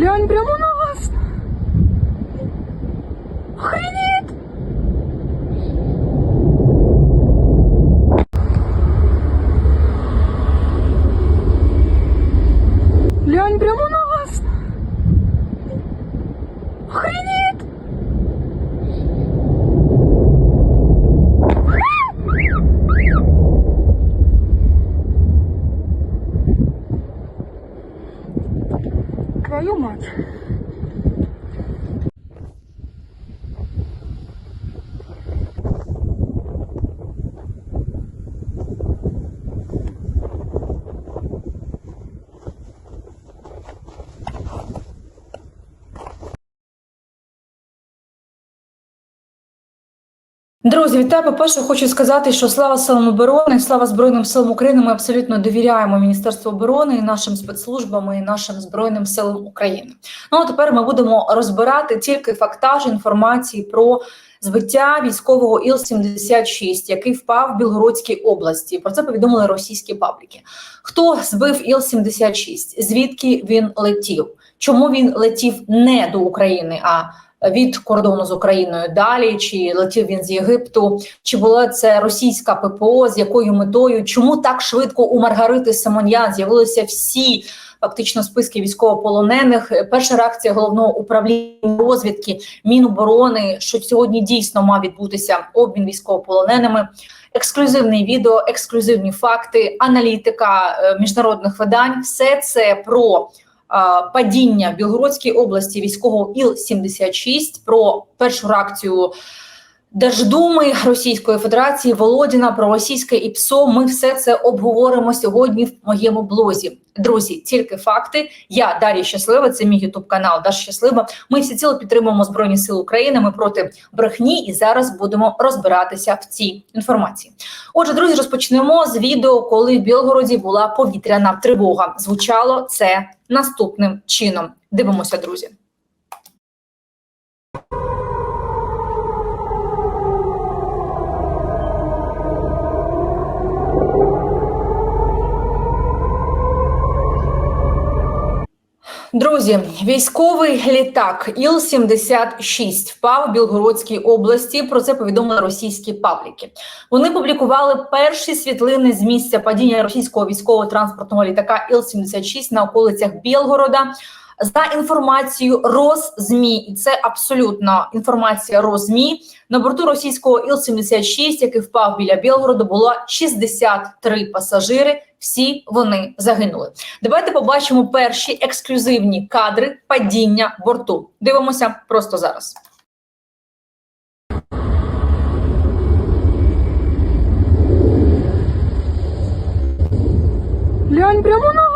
Глянь прямо на вас. Охренеть! Глянь прямо на вас. Охренеть! Твою мать. Друзі, вітаю. По-перше, хочу сказати, що слава силам оборони, слава Збройним силам України. Ми абсолютно довіряємо Міністерству оборони і нашим спецслужбам і нашим збройним силам України. Ну а тепер ми будемо розбирати тільки фактаж інформації про збиття військового Іл-76, який впав в Білгородській області. Про це повідомили російські пабліки. Хто збив Іл-76? Звідки він летів? Чому він летів не до України? а від кордону з Україною далі, чи летів він з Єгипту, чи була це російська ППО, з якою метою? Чому так швидко у Маргарити Симоньян з'явилися всі фактично списки військовополонених? Перша реакція головного управління розвідки Міноборони, що сьогодні дійсно мав відбутися обмін військовополоненими. Ексклюзивне відео, ексклюзивні факти, аналітика е, міжнародних видань все це про падіння в Білгородській області військового Іл-76, про першу реакцію Держдуми Російської Федерації Володіна про російське ІПСО. Ми все це обговоримо сьогодні в моєму блозі. Друзі, тільки факти. Я Дар'я Щаслива. Це мій ютуб канал Даш Щаслива. Ми всі ціло підтримуємо Збройні Сили України. Ми проти брехні, і зараз будемо розбиратися в цій інформації. Отже, друзі, розпочнемо з відео, коли в Білгороді була повітряна тривога. Звучало це наступним чином. Дивимося, друзі. Друзі, військовий літак Іл-76 впав в Білгородській області. Про це повідомили російські пабліки. Вони публікували перші світлини з місця падіння російського військово-транспортного літака Іл-76 на околицях Білгорода. За інформацією Роззмі, і це абсолютно інформація Роззмі, на борту російського Іл-76, який впав біля Білгороду, було 63 пасажири. Всі вони загинули. Давайте побачимо перші ексклюзивні кадри падіння борту. Дивимося просто зараз. Глянь прямо на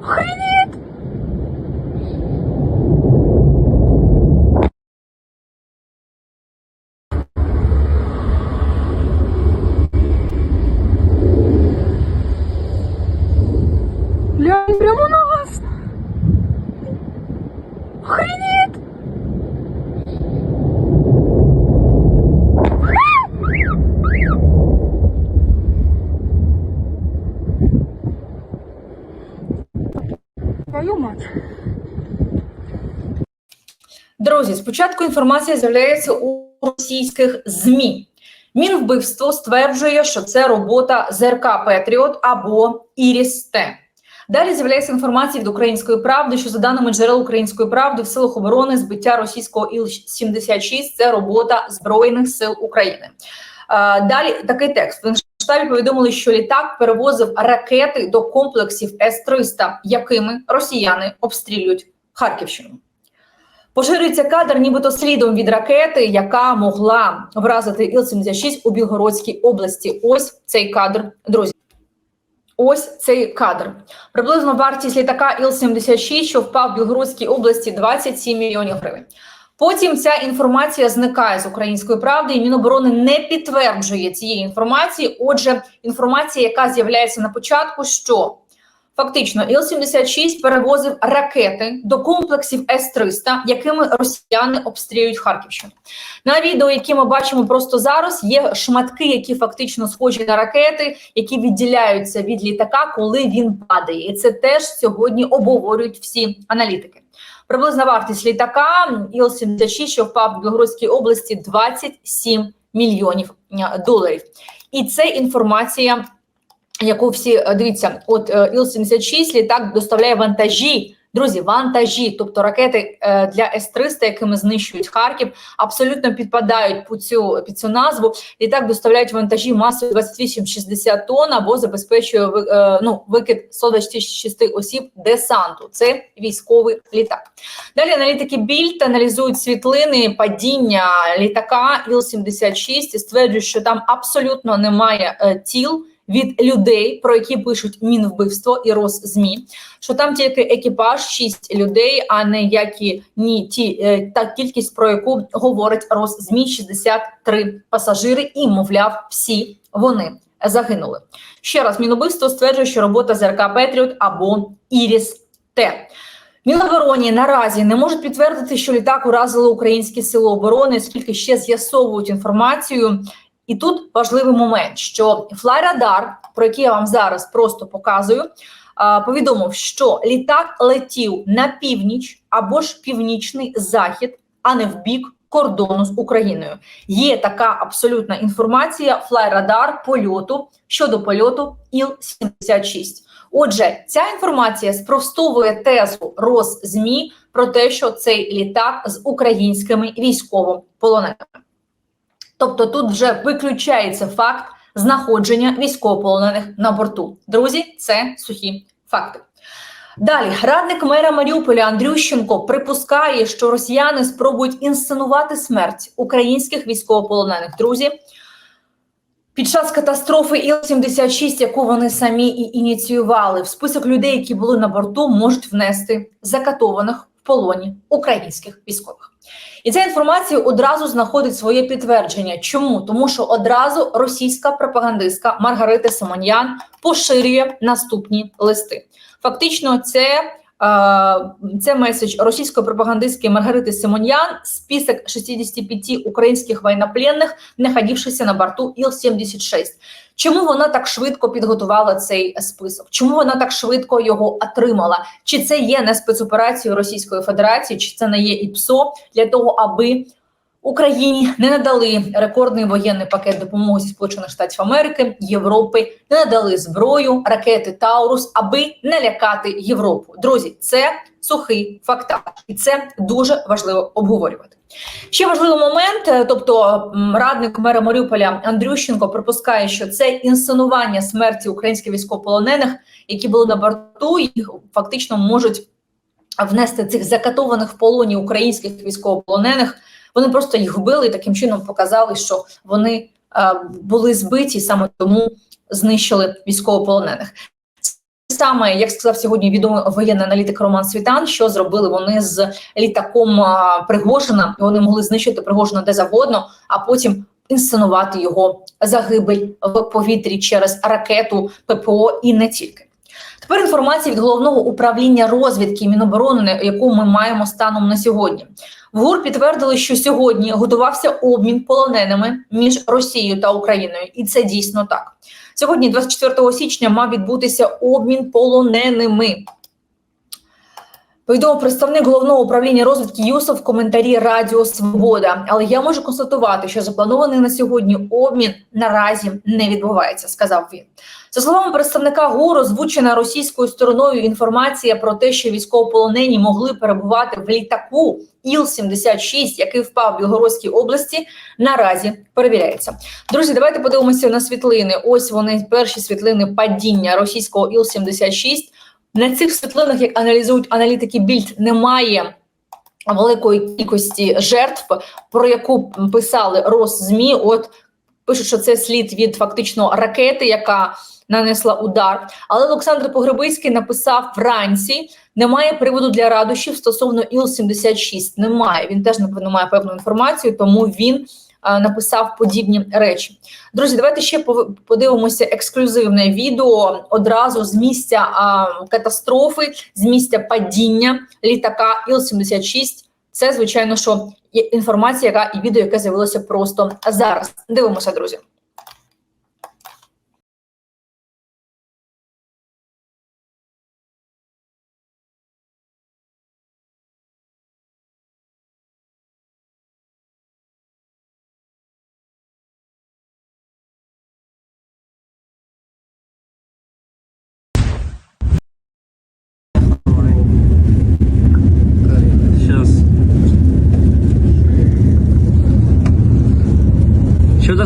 вас. Охренеть! Глянь прямо на вас. Охренеть! Твою мать. Друзі, спочатку інформація з'являється у російських ЗМІ. Мінвбивство стверджує, що це робота ЗРК Петріот або Іріс Т. Далі з'являється інформація від української правди, що за даними джерел української правди в силах оборони збиття російського Іл-76 – це робота збройних сил України. Далі такий текст. Штабі повідомили, що літак перевозив ракети до комплексів С-300, якими росіяни обстрілюють Харківщину. Поширюється кадр, нібито слідом від ракети, яка могла вразити Іл-76 у Білгородській області. Ось цей кадр, друзі. Ось цей кадр. Приблизно вартість літака Іл-76, що впав в Білгородській області, 27 мільйонів гривень. Потім ця інформація зникає з української правди, і Міноборони не підтверджує цієї інформації. Отже, інформація, яка з'являється на початку, що Фактично, Іл-76 перевозив ракети до комплексів С-300, якими росіяни обстрілюють Харківщину. На відео, яке ми бачимо просто зараз, є шматки, які фактично схожі на ракети, які відділяються від літака, коли він падає. І це теж сьогодні обговорюють всі аналітики. Приблизна вартість літака Іл-76, що впав в Білгородській області, 27 мільйонів е, доларів. І це інформація яку всі е, дивіться, от е, Іл-76 літак доставляє вантажі. Друзі, вантажі, тобто ракети е, для С-300, якими знищують Харків, абсолютно підпадають під цю, під цю назву. Літак доставляють вантажі масою 28-60 тонн або забезпечує ну, викид 126 осіб десанту. Це військовий літак. Далі аналітики Більд аналізують світлини падіння літака Іл-76 і стверджують, що там абсолютно немає тіл від людей, про які пишуть Мінвбивство і Росзмі, що там тільки екіпаж, 6 людей, а не які ні ті е, та кількість, про яку говорить Росзмі, 63 пасажири, і мовляв, всі вони загинули. Ще раз, Мінубивство стверджує, що робота ЗРК Петріот або Іріс Т. Мінобороні наразі не можуть підтвердити, що літак уразили українські сили оборони, оскільки ще з'ясовують інформацію. І тут важливий момент, що Флайрадар, про який я вам зараз просто показую, повідомив, що літак летів на північ або ж північний захід, а не в бік кордону з Україною. Є така абсолютна інформація Флайрадар польоту щодо польоту Іл-76. Отже, ця інформація спростовує тезу Росзмі про те, що цей літак з українськими військовополоненими. Тобто тут вже виключається факт знаходження військовополонених на борту. Друзі, це сухі факти. Далі радник мера Маріуполя Андрющенко припускає, що росіяни спробують інсценувати смерть українських військовополонених. Друзі, під час катастрофи Іл-76, яку вони самі і ініціювали, в список людей, які були на борту, можуть внести закатованих в полоні українських військових. І ця інформація одразу знаходить своє підтвердження. Чому? Тому що одразу російська пропагандистка Маргарита Симоньян поширює наступні листи. Фактично, це, це меседж російської пропагандистки Маргарити Симоньян, список 65 українських воєннопленних, знаходившихся на борту Іл-76. Чому вона так швидко підготувала цей список? Чому вона так швидко його отримала? Чи це є не спецоперацією Російської Федерації, чи це не є ІПСО для того, аби Україні не надали рекордний воєнний пакет допомоги Сполучених Штатів Америки, Європи, не надали зброю, ракети Таурус, аби не лякати Європу. Друзі, це сухий фактаж, і це дуже важливо обговорювати. Ще важливий момент, е, тобто радник мера Маріуполя Андрющенко припускає, що це інсценування смерті українських військовополонених, які були на борту, їх фактично можуть внести цих закатованих в полоні українських військовополонених. Вони просто їх вбили і таким чином показали, що вони е, були збиті, саме тому знищили військовополонених. Саме як сказав сьогодні відомий воєнний аналітик Роман Світан, що зробили вони з літаком а, Пригожина, і вони могли знищити Пригожина де завгодно, а потім інсценувати його загибель в повітрі через ракету ППО і не тільки. Тепер інформація від головного управління розвідки Міноборони, яку ми маємо станом на сьогодні. В ГУР підтвердили, що сьогодні готувався обмін полоненими між Росією та Україною, і це дійсно так. Сьогодні, 24 січня, мав відбутися обмін полоненими. Повідомив представник головного управління розвідки ЮСО в коментарі Радіо Свобода. Але я можу констатувати, що запланований на сьогодні обмін наразі не відбувається, сказав він. За словами представника ГУР, озвучена російською стороною інформація про те, що військовополонені могли перебувати в літаку Іл-76, який впав в Білгородській області, наразі перевіряється. Друзі, давайте подивимося на світлини. Ось вони перші світлини падіння російського Іл-76. На цих світлинах, як аналізують аналітики Більд, немає великої кількості жертв, про яку писали Росзмі. От пишуть, що це слід від фактично ракети, яка нанесла удар. Але Олександр Погребицький написав вранці: немає приводу для радощів стосовно Іл-76. Немає. Він теж напевно має певну інформацію, тому він написав подібні речі. Друзі, давайте ще подивимося ексклюзивне відео одразу з місця катастрофи, з місця падіння літака Іл-76. Це, звичайно, що інформація, яка і відео, яке з'явилося просто зараз. Дивимося, друзі.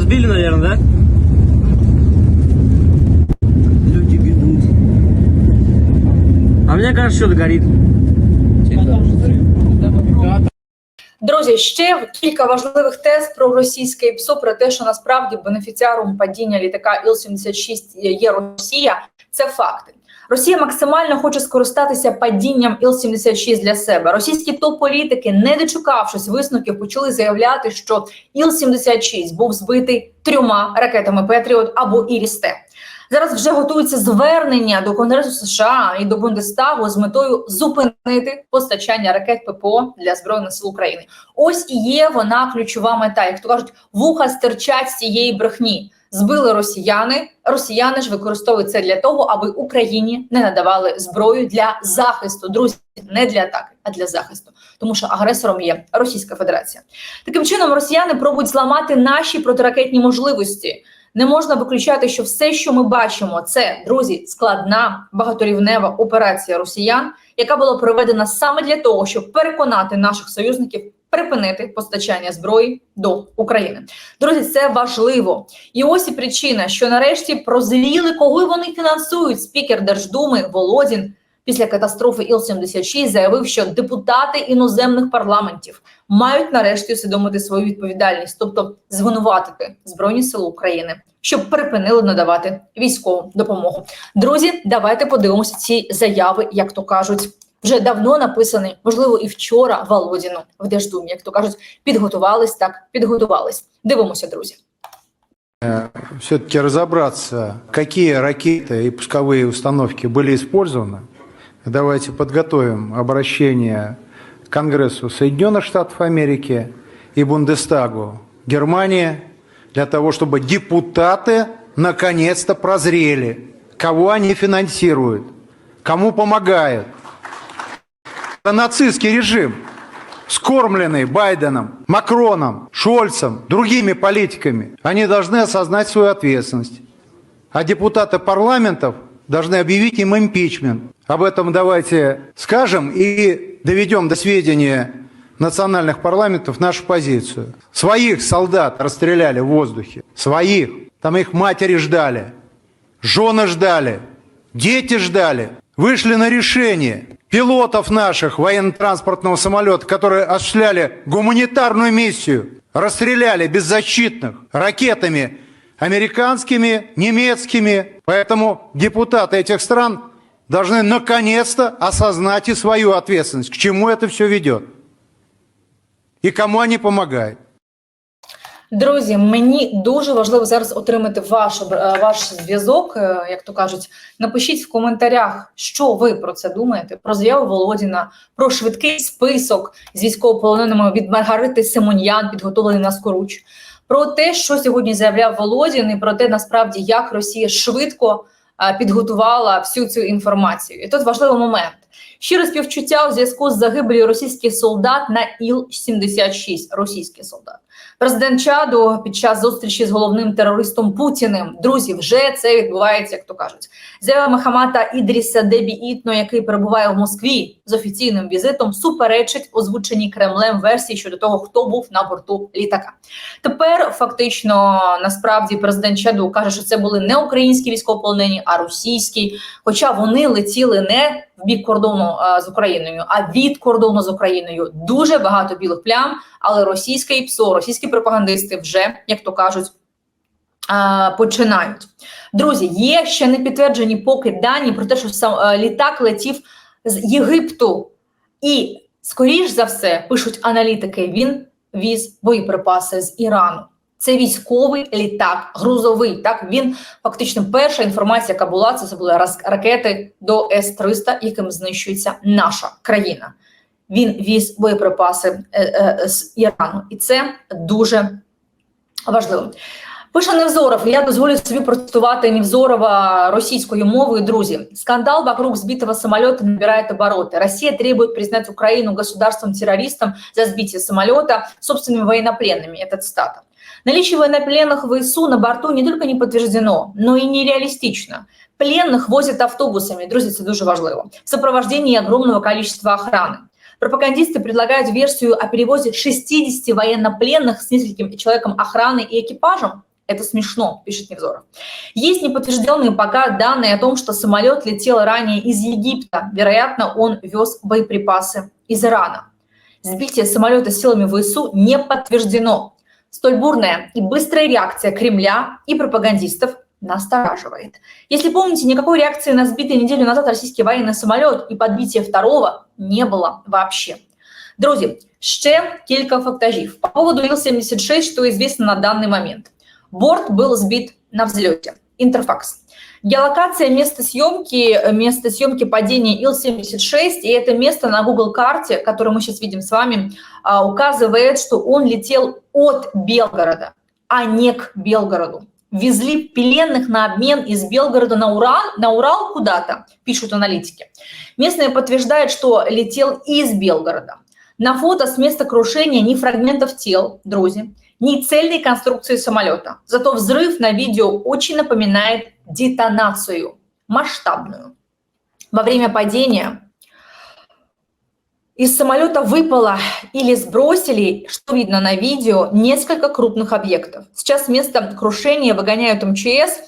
Сбили, наверное, да? Люди бегут. А мне кажется, что-то горит. Друзі, ще кілька важливих тез про російське ПСО, про те, що насправді бенефіціаром падіння літака Іл-76 є Росія. Це факти. Росія максимально хоче скористатися падінням Іл-76 для себе. Російські топ-політики, не дочекавшись висновків, почали заявляти, що Іл-76 був збитий трьома ракетами Петріот або Ірісте. Зараз вже готується звернення до Конгресу США і до Бундестагу з метою зупинити постачання ракет ППО для збройних сил України. Ось і є вона ключова мета. Як то кажуть, вуха стирчать з цієї брехні. Збили росіяни. Росіяни ж використовують це для того, аби Україні не надавали зброю для захисту. Друзі, не для атаки, а для захисту, тому що агресором є Російська Федерація. Таким чином, росіяни пробують зламати наші протиракетні можливості. Не можна виключати, що все, що ми бачимо, це друзі, складна багаторівнева операція росіян, яка була проведена саме для того, щоб переконати наших союзників припинити постачання зброї до України. Друзі, це важливо. І ось і причина, що нарешті прозріли, кого вони фінансують. Спікер Держдуми Володін після катастрофи Іл-76 заявив, що депутати іноземних парламентів мають нарешті усвідомити свою відповідальність, тобто звинуватити Збройні Сили України, щоб припинили надавати військову допомогу. Друзі, давайте подивимося ці заяви, як то кажуть. Вже давно написані, можливо, і вчора Володіну в Держдумі, як то кажуть, підготувались так, підготувались. Дивимося, друзі. все-таки разобраться, какие ракеты и пусковые установки были использованы. Давайте подготовим обращение к Конгрессу Соединенных Штатов Америки и Бундестагу Германии для того, чтобы депутаты наконец-то прозрели, кого они финансируют, кому помогают. Нацистский режим, скормленный Байденом, Макроном, Шольцем, другими политиками, они должны осознать свою ответственность. А депутаты парламентов должны объявить им импичмент. Об этом давайте скажем и доведем до сведения национальных парламентов нашу позицию. Своих солдат расстреляли в воздухе. Своих. Там их матери ждали. Жены ждали. Дети ждали. Вышли на решение. Пилотов наших военно-транспортного самолета, которые осуществляли гуманитарную миссию, расстреляли беззащитных ракетами американскими, немецкими. Поэтому депутаты этих стран должны наконец-то осознать и свою ответственность, к чему это все ведет и кому они помогают. Друзі, мені дуже важливо зараз отримати ваш, е, ваш зв'язок, е, як то кажуть. Напишіть в коментарях, що ви про це думаєте, про заяву Володіна, про швидкий список з військовополоненими від Маргарити Симоньян, підготовлений на скоруч, про те, що сьогодні заявляв Володін, і про те, насправді, як Росія швидко е, підготувала всю цю інформацію. І тут важливий момент. Щире співчуття у зв'язку з загибелью російських солдат на Іл-76. Російський солдат. Президент Чаду під час зустрічі з головним терористом Путіним. Друзі, вже це відбувається, як то кажуть. Заява Махамата Ідріса Дебі Ітно, який перебуває в Москві з офіційним візитом, суперечить озвученій Кремлем версії щодо того, хто був на борту літака. Тепер фактично насправді президент Чаду каже, що це були не українські військовополонені, а російські. Хоча вони летіли не в бік кордону а, з Україною, а від кордону з Україною. Дуже багато білих плям, але російське ІПСО, російські пропагандисти вже, як то кажуть, починають. Друзі, є ще не підтверджені поки дані про те, що сам літак летів з Єгипту, і скоріш за все пишуть аналітики. Він віз боєприпаси з Ірану. Це військовий літак, грузовий. Так він фактично перша інформація, яка була, це, це були ракети до С-300, яким знищується наша країна. Він віз боєприпаси е, е, з Ірану, і це дуже важливо. Пише Невзоров, я дозволю собі процитувати Невзорова російською мовою. Друзі, скандал вокруг сбитого самолета набирает обороты. Россия требует признать Украину государством-террористом за сбитие самолета собственными военнопленными. Это цитата. Наличие военнопленных в ВСУ на борту не только не подтверждено, но и нереалистично. Пленных возят автобусами, друзі, це дуже важливо, в сопровождении огромного количества охраны. Пропагандисты предлагают версию о перевозе 60 военнопленных с нескольким человеком охраны и экипажем. Это смешно, пишет Невзоров. Есть неподтвержденные пока данные о том, что самолет летел ранее из Египта. Вероятно, он вез боеприпасы из Ирана. Сбитие самолета силами ВСУ не подтверждено. Столь бурная и быстрая реакция Кремля и пропагандистов настораживает. Если помните, никакой реакции на сбитый неделю назад российский военный самолет и подбитие второго не было вообще. Друзі, ще кілька фактажів. По поводу Ил-76, что известно на данный момент. Борт был сбит на взлете. Интерфакс. Геолокация места съемки, э, место съемки падения Ил-76, и это место на Google карте, которое мы сейчас видим с вами, а, указывает, что он летел от Белгорода, а не к Белгороду. Везли пленных на обмен из Белгорода на Урал, на Урал куда-то, пишут аналитики. Местные подтверждают, что летел из Белгорода. На фото с места крушения ни фрагментов тел, друзья, ни цельной конструкции самолета. Зато взрыв на видео очень напоминает детонацию, масштабную. Во время падения из самолета выпало или сбросили, что видно на видео, несколько крупных объектов. Сейчас с места крушения выгоняют МЧС,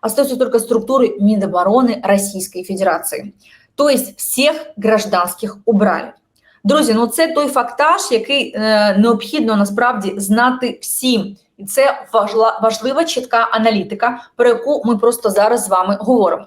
остаются только структуры Минобороны Российской Федерации. То есть всех гражданських убрали. Друзі, ну це той фактаж, який е, необхідно насправді знати всім. І це важлива чітка аналітика, про яку ми просто зараз з вами говоримо.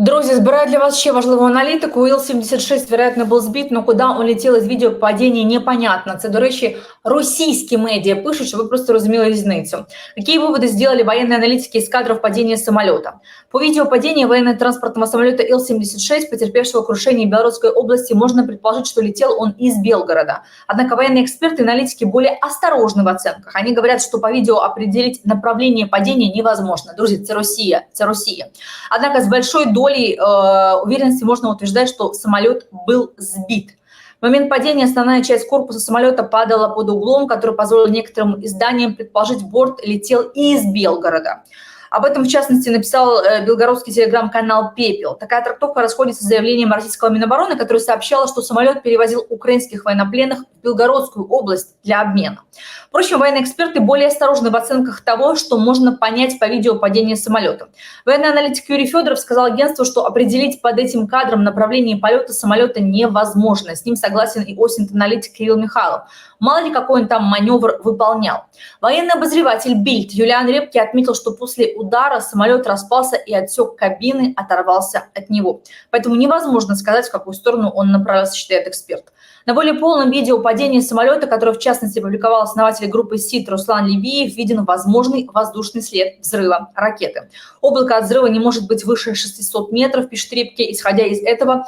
Друзі, збираю для вас ще важливу аналітику. Ил-76, вероятно, був збит, но куди он летів із відео падіння, непонятно. Це, до речі, російські медіа пишуть, щоб ви просто розуміли різницю. Какие выводы сделали военные аналитики из кадров падения самолета? По видео падения военно-транспортного самолета Ил-76, потерпевшего крушение в Белорусской области, можно предположить, что летел он из Белгорода. Однако военные эксперты и аналитики более осторожны в оценках. Они говорят, что по видео определить направление падения невозможно. Друзья, это Россия, это Россия. Однако с большой долей э, уверенности можно утверждать, что самолет был сбит. В момент падения основная часть корпуса самолета падала под углом, который позволил некоторым изданиям предположить, борт летел из Белгорода. Об этом, в частности, написал э, белгородский телеграм-канал «Пепел». Такая трактовка расходится с заявлением российского Минобороны, которое сообщало, что самолет перевозил украинских военнопленных в Белгородскую область для обмена. Впрочем, военные эксперты более осторожны в оценках того, что можно понять по видео падения самолета. Военный аналитик Юрий Федоров сказал агентству, что определить под этим кадром направление полета самолета невозможно. С ним согласен и осинт-аналитик Кирилл Михайлов. Мало ли какой он там маневр выполнял. Военный обозреватель Бильд Юлиан Репки отметил, что после удара самолет распался и отсек кабины оторвался от него. Поэтому невозможно сказать, в какую сторону он направился, считает эксперт. На более полном видео падения самолета, которое в частности опубликовал основатель группы СИТ Руслан Левиев, виден возможный воздушный след взрыва ракеты. Облако от взрыва не может быть выше 600 метров, пишет Репки. Исходя из этого,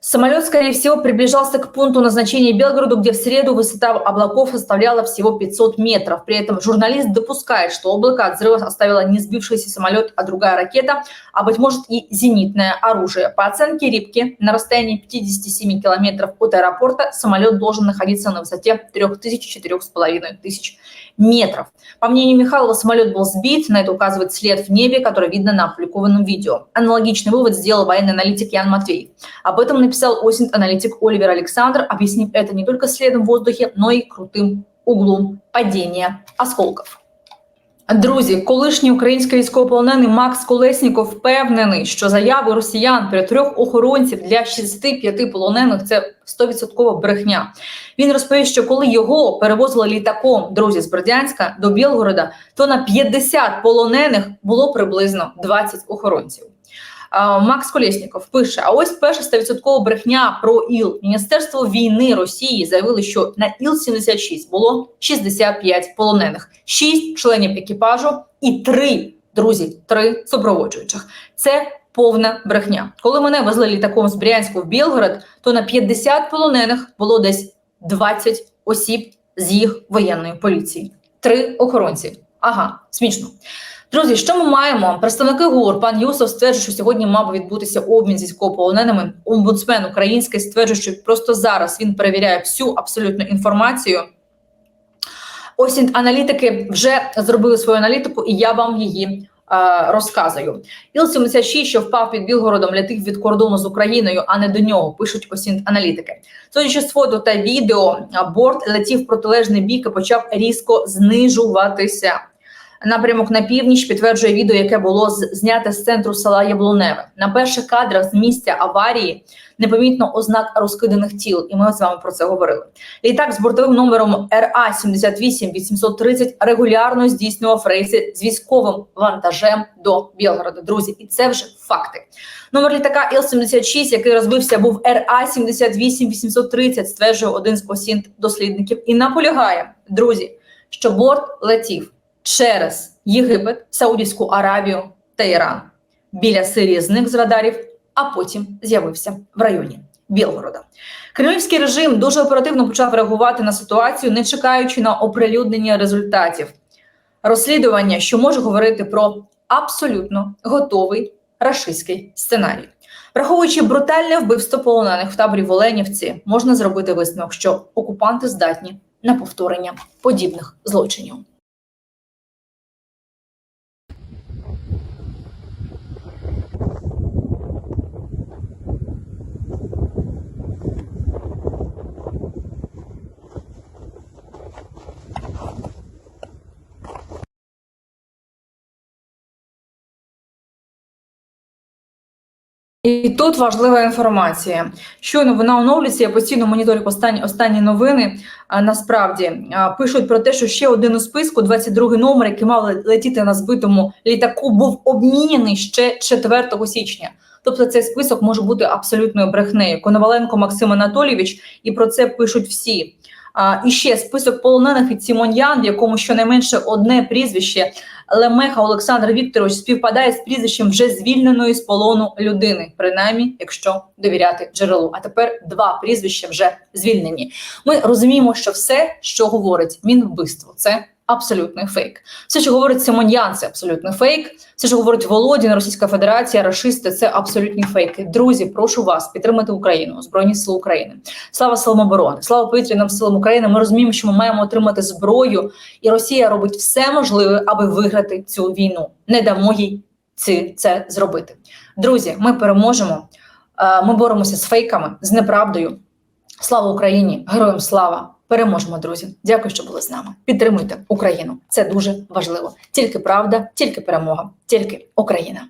Самолет, скорее всего, приближался к пункту назначения Белгороду, где в среду высота облаков составляла всего 500 метров. При этом журналист допускает, что облако от взрыва оставило не сбившийся самолет, а другая ракета, а быть может и зенитное оружие. По оценке Рипки, на расстоянии 57 километров от аэропорта самолет должен находиться на высоте 3000-4500 тысяч метров. По мнению Михайлова, самолет был сбит, на это указывает след в небе, который видно на опубликованном видео. Аналогичный вывод сделал военный аналитик Ян Матвей. Об этом написал осинт-аналитик Оливер Александр, объяснив это не только следом в воздухе, но и крутым углом падения осколков. Друзі, колишній український військовополонений Макс Колесніков впевнений, що заяви росіян про трьох охоронців для 65 полонених це 100% брехня. Він розповів, що коли його перевозили літаком друзі з Бердянська до Білгорода, то на 50 полонених було приблизно 20 охоронців. А, Макс Колєсніков пише: а ось перша 100% брехня про ІЛ. Міністерство війни Росії заявили, що на Іл-76 було 65 полонених, 6 членів екіпажу і 3, друзі, 3 супроводжуючих. Це повна брехня. Коли мене везли літаком з Брянську в Білгород, то на 50 полонених було десь 20 осіб з їх воєнної поліції, три охоронці. Ага, смішно. Друзі, що ми маємо? Представники ГУР, пан Юсов стверджує, що сьогодні мав відбутися обмін з військовополоненими. Омбудсмен український стверджує, що просто зараз він перевіряє всю абсолютну інформацію. Ось аналітики вже зробили свою аналітику, і я вам її е, розказую. Іл-76, що впав під Білгородом, летить від кордону з Україною, а не до нього, пишуть осінт аналітики. Судячи з фото та відео, борт летів в протилежний бік і почав різко знижуватися. Напрямок на північ підтверджує відео, яке було зняте з центру села Яблуневе. На перших кадрах з місця аварії непомітно ознак розкиданих тіл, і ми з вами про це говорили. Літак з бортовим номером РА 78 830 регулярно здійснював рейси з військовим вантажем до Білгорода. Друзі, і це вже факти. Номер літака Іл-76, який розбився, був РА 78 830, стверджує один з осінт дослідників, і наполягає, друзі, що борт летів через Єгипет, Саудівську Аравію та Іран. Біля Сирії зник з радарів, а потім з'явився в районі Білгорода. Кремлівський режим дуже оперативно почав реагувати на ситуацію, не чекаючи на оприлюднення результатів розслідування, що може говорити про абсолютно готовий рашистський сценарій. Враховуючи брутальне вбивство полонених в таборі в Оленівці, можна зробити висновок, що окупанти здатні на повторення подібних злочинів. І тут важлива інформація. Щойно вона оновлюється. Я постійно моніторю останні останні новини. А насправді а, пишуть про те, що ще один у списку, 22 номер, який мав летіти на збитому літаку, був обміняний ще 4 січня. Тобто цей список може бути абсолютною брехнею. Коноваленко Максим Анатолійович, і про це пишуть всі. А, і ще список полонених від Сімоньян, в якому щонайменше одне прізвище Лемеха Олександр Вікторович співпадає з прізвищем вже звільненої з полону людини, принаймні, якщо довіряти джерелу. А тепер два прізвища вже звільнені. Ми розуміємо, що все, що говорить Мінвбивство, це абсолютний фейк. Все, що говорить Симоньян, це абсолютний фейк. Все, що говорить Володін, Російська Федерація, рашисти, це абсолютні фейки. Друзі, прошу вас підтримати Україну, Збройні Сили України. Слава силам оборони, слава повітряним силам України. Ми розуміємо, що ми маємо отримати зброю, і Росія робить все можливе, аби виграти цю війну. Не дамо їй ці, це зробити. Друзі, ми переможемо. Е, Ми боремося з фейками, з неправдою. Слава Україні! Героям слава! Переможемо, друзі! Дякую, що були з нами. Підтримуйте Україну. Це дуже важливо. Тільки правда, тільки перемога, тільки Україна.